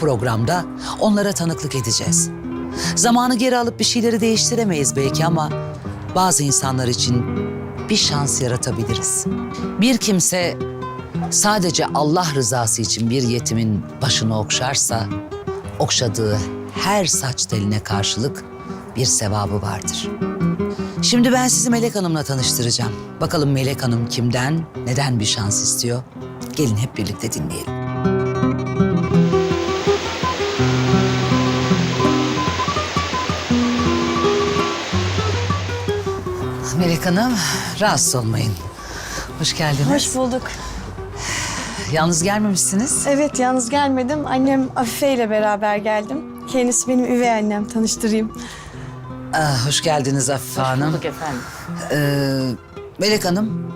programda onlara tanıklık edeceğiz. Zamanı geri alıp bir şeyleri değiştiremeyiz belki ama bazı insanlar için bir şans yaratabiliriz. Bir kimse sadece Allah rızası için bir yetimin başını okşarsa okşadığı her saç teline karşılık bir sevabı vardır. Şimdi ben sizi Melek Hanım'la tanıştıracağım. Bakalım Melek Hanım kimden, neden bir şans istiyor? Gelin hep birlikte dinleyelim. Melek Hanım, rahatsız olmayın. Hoş geldiniz. Hoş bulduk. Yalnız gelmemişsiniz. Evet yalnız gelmedim. Annem Afife ile beraber geldim. Kendisi benim üvey annem. Tanıştırayım. Ah, hoş geldiniz Afife Hanım. efendim. Ee, Melek Hanım,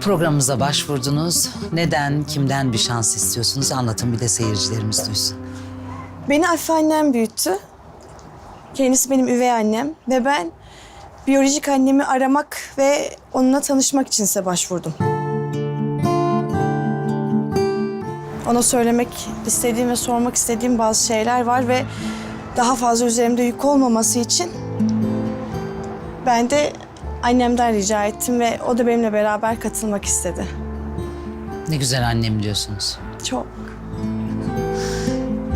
programımıza başvurdunuz. Neden, kimden bir şans istiyorsunuz? Anlatın bir de seyircilerimiz duysun. Beni Afife annem büyüttü. Kendisi benim üvey annem. Ve ben biyolojik annemi aramak ve onunla tanışmak için size başvurdum. Ona söylemek istediğim ve sormak istediğim bazı şeyler var ve daha fazla üzerimde yük olmaması için ben de annemden rica ettim ve o da benimle beraber katılmak istedi. Ne güzel annem diyorsunuz. Çok.